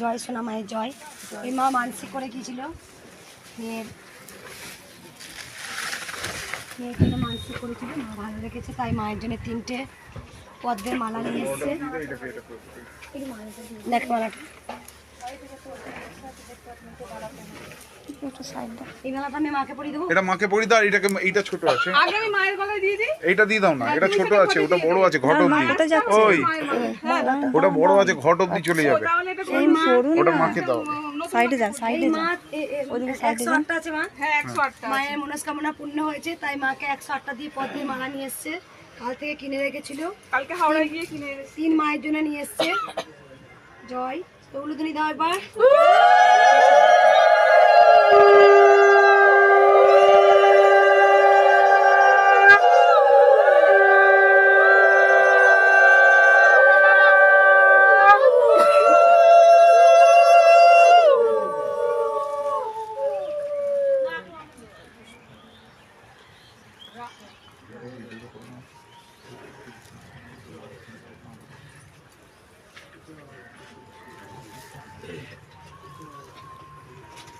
জয়, সোনা মায়ের জয়। এই মা মানসিক করে গিয়েছিল। মেয়ের মেয়েকে মানসিক করেছিল মা ভালো রেখেছে তাই মায়ের জন্য তিনটে পদ্মের মালা নিয়ে এসছে। দেখ মালাটা। এই মালাটা আমি মাকে পরিয়ে দেবো। এটা মাকে পরি দাও এটাকে এইটা ছোট আছে। আগে আমি মায়ের গলায় দিয়ে দিই। এইটা দিয়ে দাও না এটা ছোট আছে ওটা বড় আছে ঘট অব্দি ওই। ওটা বড় আছে ঘট অব্দি চলে যাবে। তাহলে এটা এই মা ওটা মাকে দাও। সাইডে যান সাইডে মা এ- এ- একশো আটটা আছে মা। হ্যাঁ একশো আটটা মায়ের মনস্কামনা পূর্ণ হয়েছে তাই মাকে একশো আটটা দিয়ে পদ্মের মালা নিয়ে এসছে। কাল থেকে কিনে রেখেছিল। কালকে হাওড়ায় গিয়ে কিনে এনেছি। তিন মায়ের জন্য নিয়ে এসছে। জয়। তো উলুদুনি দাও এবার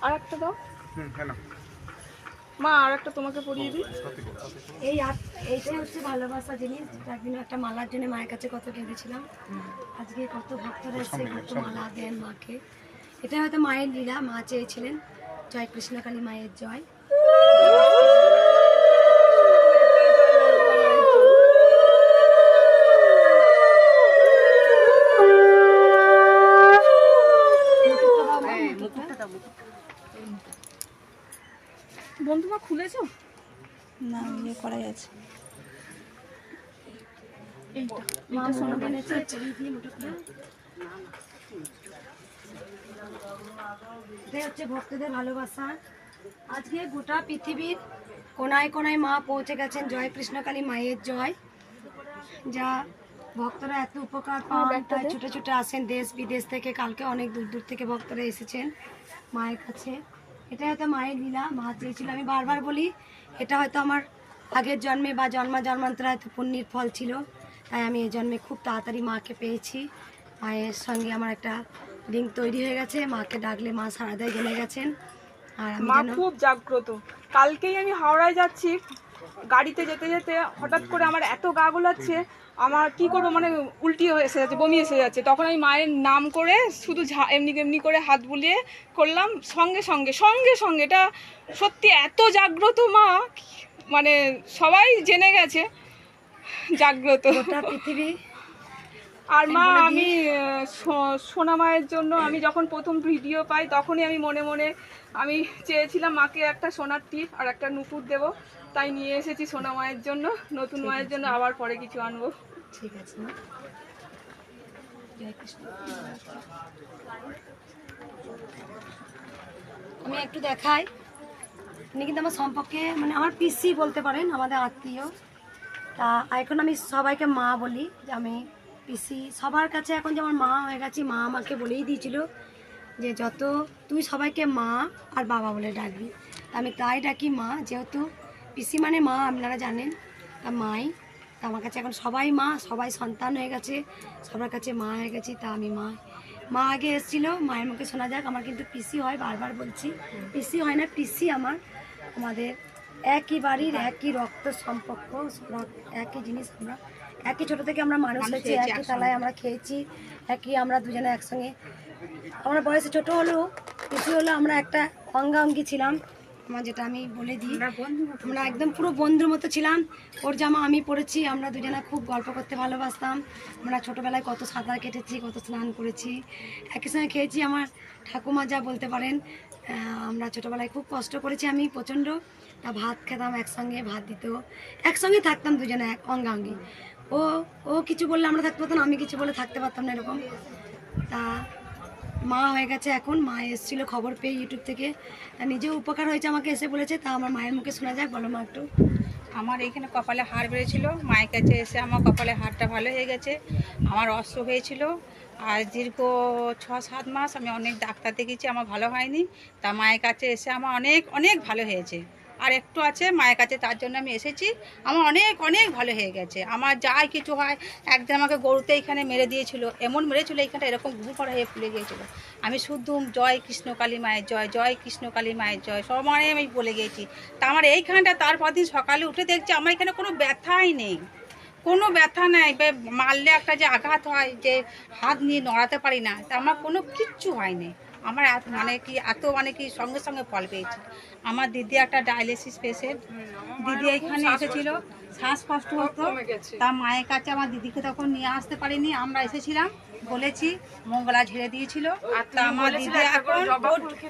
আর একটা দাও। হুম হ্যাঁ মা আর একটা তোমাকে পরিয়ে দিই। এই আট- এইটাই হচ্ছে ভালোবাসা জিনিস একদিন একটা মালার জন্য মায়ের কাছে কত কেঁদেছিলাম আজকে কত ভক্তরা এসে কত মালা দেন মাকে। এটা হয়তো মায়ের লীলা মা চেয়েছিলেন জয় কৃষ্ণকালী মায়ের জয়। খুলেছো? না ইয়ে করা যাচ্ছে মা সোনা বানিয়েছে। এটাই হচ্ছে ভক্তদের ভালোবাসা। আজকে গোটা পৃথিবীর কোনায় কোনায় মা পৌঁছে গেছেন জয় কৃষ্ণকালী মায়ের জয়। যা ভক্তরা এত উপকার পান তাই ছুটে ছুটে আসেন দেশ বিদেশ থেকে। কালকে অনেক দূর দূর থেকে ভক্তরা এসেছেন মায়ের কাছে। এটা হয়তো মায়ের লীলা মা চেয়েছিল। আমি বারবার বলি এটা হয়তো আমার আগের জন্মে বা জন্মা জন্মান্তরে হয়তো পুণ্যের ফল ছিল। তাই আমি এই জন্মে খুব তাড়াতাড়ি মাকে পেয়েছি। মায়ের সঙ্গে আমার একটা লিঙ্ক তৈরি হয়ে গেছে। মাকে ডাকলে মা সারা দেয় জেনে গেছেন। আর মা খুব জাগ্রত। কালকেই আমি হাওড়ায় যাচ্ছি। গাড়িতে যেতে যেতে হঠাৎ করে আমার এত গা গোলাচ্ছে আমার কি করব মানে উল্টি হয়ে এসে যাচ্ছে বমি এসে যাচ্ছে। তখন আমি মায়ের নাম করে শুধু ঝা- এমনি এমনি করে হাত বুলিয়ে করলাম সঙ্গে সঙ্গে সঙ্গে সঙ্গে। এটা সত্যি এত জাগ্রত মা মানে সবাই জেনে গেছে জাগ্রত। পৃথিবী আর মা আমি সোনা মায়ের জন্য আমি যখন প্রথম ভিডিও পাই তখনই আমি মনে মনে আমি চেয়েছিলাম মাকে একটা সোনার টিপ আর একটা নুপুর দেব। তাই নিয়ে এসেছি সোনা মায়ের জন্য নতুন মায়ের জন্য আবার পরে কিছু আনব। ঠিক আছে আমি একটু দেখাই। উনি কিন্তু আমার সম্পর্কে মানে আমার পিসি বলতে পারেন আমাদের আত্মীয়। তা এখন আমি সবাইকে মা বলি যে আমি পিসি। সবার কাছে এখন যে আমার মা হয়ে গেছি মা আমাকে বলেই দিয়েছিল যে যত তুই সবাইকে মা আর বাবা বলে ডাকবি। আমি তাই ডাকি মা যেহেতু পিসি মানে মা আপনারা জানেন। তা মাই। তা আমার কাছে এখন সবাই মা সবাই সন্তান হয়ে গেছে। সবার কাছে মা হয়ে গেছি তা আমি মা। মা আগে এসেছিল মায়ের মুখে শোনা যাক আমার কিন্তু পিসি হয় বারবার বলছি। পিসি হয় না পিসি আমার। আমাদের একই বাড়ির একই রক্ত সম্পর্ক রক- একই জিনিস আমরা। একই ছোট থেকে আমরা মানুষ হয়েছি একই তালায় আমরা খেয়েছি একই আমরা দুজনে একসঙ্গে। আমরা বয়সে ছোট হলেও পিসি হলো আমরা একটা অঙ্গাঙ্গি ছিলাম। আমার যেটা আমি বলে দিই আমরা একদম পুরো বন্ধুর মতো ছিলাম। ওর জামা আমি পরেছি আমরা দুজনে খুব গল্প করতে ভালোবাসতাম। আমরা ছোটোবেলায় কত সাঁতার কেটেছি কত স্নান করেছি। একই সঙ্গে খেয়েছি আমার ঠাকুমা যা বলতে পারেন। আমরা ছোটোবেলায় খুব কষ্ট করেছি আমি প্রচণ্ড। তা ভাত খেতাম একসঙ্গে ভাত দিত। একসঙ্গে থাকতাম দুজনে এক অঙ্গাঙ্গি। ও ও কিছু বললে আমরা থাকতে পারতাম আমি কিছু বলে থাকতে পারতাম না এরকম। তা মা হয়ে গেছে এখন। মা এসেছিল খবর পেয়ে ইউটিউব থেকে। নিজেও উপকার হয়েছে আমাকে, এসে বলেছে, তা আমার মায়ের মুখে শোনা যাক, বলো মা একটু। আমার এখানে কপালে হাড় বেড়েছিল, মায়ের কাছে এসে আমার কপালে হাড়টা ভালো হয়ে গেছে। আমার অস্ত্র হয়েছিল। আর দীর্ঘ ছ, সাত মাস আমি অনেক ডাক্তার দেখেছি আমার ভালো হয়নি। তা মায়ের কাছে এসে আমার অনেক অনেক ভালো হয়েছে। আর একটু আছে মায়ের কাছে, তার জন্য আমি এসেছি। আমার অনেক অনেক ভালো হয়ে গেছে। আমার যাই কিছু হয়, একদিন আমাকে গরুতে এখানে মেরে দিয়েছিল, এমন মেরেছিল এইখানটা এরকম ঘুর করা হয়ে ফুলে গিয়েছিল। আমি শুধু জয় কৃষ্ণ কালী মায়ের জয় জয় কৃষ্ণ কালী মায়ের জয় সবাই আমি বলে গিয়েছি। তা আমার এইখানটা তারপর দিন সকালে উঠে দেখছি, আমার এখানে কোনো ব্যথাই নেই। কোনো ব্যথা নাই মারলে একটা যে আঘাত হয়, যে হাত নিয়ে নড়াতে পারি না, তা আমার কোনো কিচ্ছু হয়নি। আমার এত- মানে কি এত মানে কি সঙ্গে সঙ্গে ফল পেয়েছি। আমার দিদি একটা ডায়ালিসিস পেশেন্ট। দিদি এখানে এসেছিল শ্বাসকষ্ট হতো। তার মায়ের কাছে আমার দিদিকে তখন নিয়ে আসতে পারিনি আমরা এসেছিলাম। বলেছি মঙ্গলা ঝেড়ে দিয়েছিল। তা আমার দিদি এখন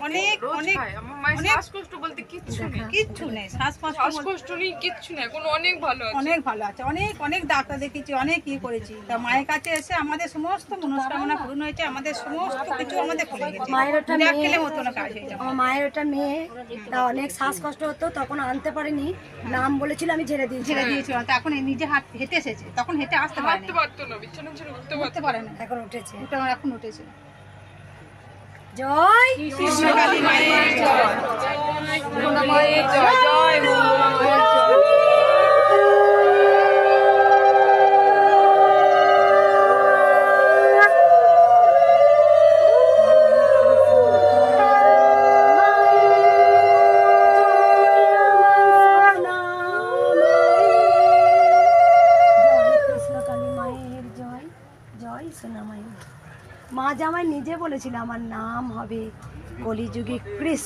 অনেক অনেক মায়ের অনেক- শ্বাসকষ্ট বলতে কিচ্ছু নেই। কিচ্ছু নেই শ্বাসকষ্ট শ্বাসকষ্ট নেই কিচ্ছু নেই। এখন অনেক ভালো আছে। অনেক ভালো আছে অনেক অনেক ডাক্তার দেখিয়েছি অনেক ই করেছি। তা মায়ের কাছে এসে আমাদের সমস্ত মনস্কামনা পূরণ হয়েছে আমাদের সমস্ত কিছু আমাদের খুলে গেছে মায়ের ওটা মেয়ে খেলে না কাজ হয়ে যাবে। আমার মায়ের ওটা মেয়ে তা অনেক শ্বাসকষ্ট হতো তখন আনতে পারিনি। নাম বলেছিল আমি ঝেড়ে দিয়েছি। ছেড়ে দিয়েছিলাম তা এখন এই নিজে হাত হেঁটে এসেছে তখন হেঁটে আসতে পারে পারতো না বিছানা ছেড়ে উঠতে পারতো পারে না এখন উঠেছে ওটা আমার এখন উঠেছে জয় কৃষ্ণকালী মায়ের জয় মায়ের জয় জয় জয় মা আমায় নিজে বলেছিল আমার নাম হবে কলিযুগে কৃষ্ণ